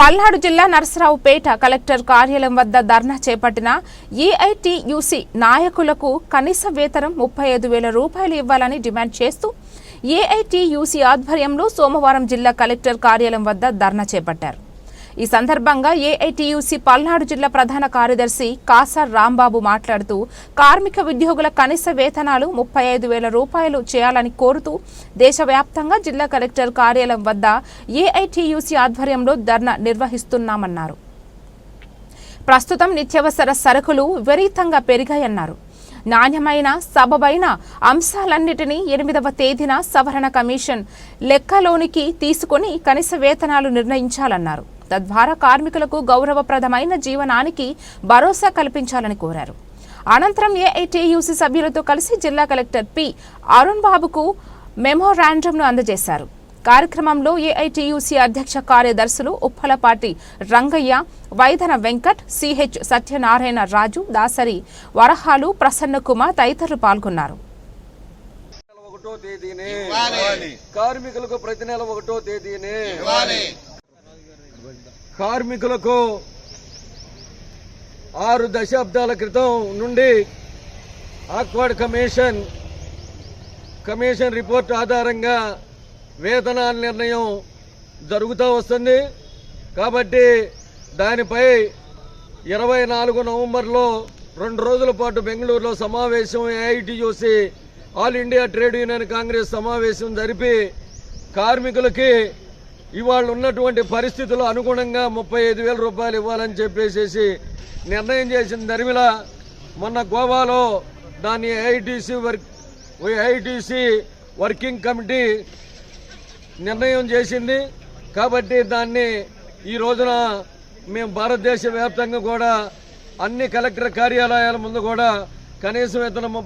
పల్నాడు జిల్లా నరసరావుపేట కలెక్టర్ కార్యాలయం వద్ద ధర్నా చేపట్టిన ఏఐటియుసి నాయకులకు కనీస వేతనం ముప్పై ఐదు వేల రూపాయలు ఇవ్వాలని డిమాండ్ చేస్తూ ఏఐటియుసి ఆధ్వర్యంలో సోమవారం జిల్లా కలెక్టర్ కార్యాలయం వద్ద ధర్నా చేపట్టారు. ఈ సందర్భంగా ఏఐటియుసి పల్నాడు జిల్లా ప్రధాన కార్యదర్శి కాసర్ రాంబాబు మాట్లాడుతూ కార్మిక ఉద్యోగుల కనీస వేతనాలు ముప్పై ఐదు వేల రూపాయలు చేయాలని కోరుతూ దేశవ్యాప్తంగా జిల్లా కలెక్టర్ కార్యాలయం వద్ద ఏఐటియుసి ఆధ్వర్యంలో ధర్నా నిర్వహిస్తున్నామన్నారు. ప్రస్తుతం నిత్యావసర సరుకులు విపరీతంగా పెరిగాయన్నారు. నాణ్యమైన సబబైన అంశాలన్నిటినీ ఎనిమిదవ తేదీన సవరణ కమిషన్ లెక్కలోనికి తీసుకొని కనీస వేతనాలు నిర్ణయించాలన్నారు. తద్వారా కార్మికులకు గౌరవప్రదమైన జీవనానికి భరోసా కల్పించాలని కోరారు. అనంతరం ఏఐటియుసి సభ్యులతో కలిసి జిల్లా కలెక్టర్ పి అరుణ్ బాబుకు మెమోరాండంను అందజేశారు. కార్యక్రమంలో ఏఐటియుసి అధ్యక్ష కార్యదర్శులు ఉప్పలపాటి రంగయ్య వైదన వెంకట్ సిహెచ్ సత్యనారాయణ రాజు దాసరి వరహాలు ప్రసన్న కుమార్ తదితరులు పాల్గొన్నారు. ఒకటో తేదీనే. కార్మికులకు ప్రతి నెల ఒకటో తేదీనే కార్మికులకు ఆరు దశాబ్దాల క్రితం నుండి ఆక్వాడ్ కమిషన్ కమిషన్ రిపోర్ట్ ఆధారంగా వేతనాల నిర్ణయం జరుగుతూ వస్తుంది. కాబట్టి దానిపై ఇరవై నాలుగు నవంబర్లో రెండు రోజుల పాటు బెంగళూరులో సమావేశం AITUC All India Trade Union Congress సమావేశం జరిపి కార్మికులకి ఇవాళ ఉన్నటువంటి పరిస్థితులు అనుగుణంగా ముప్పై ఐదు వేల రూపాయలు ఇవ్వాలని చెప్పేసి నిర్ణయం చేసిన దరిమిల మొన్న గోవాలో దాన్ని ITC work AITC working committee నిర్ణయం చేసింది. కాబట్టి దాన్ని ఈ రోజున మేము భారతదేశ వ్యాప్తంగా కూడా అన్ని కలెక్టర్ కార్యాలయాల ముందు కూడా కనీసం ఇతను ముప్పై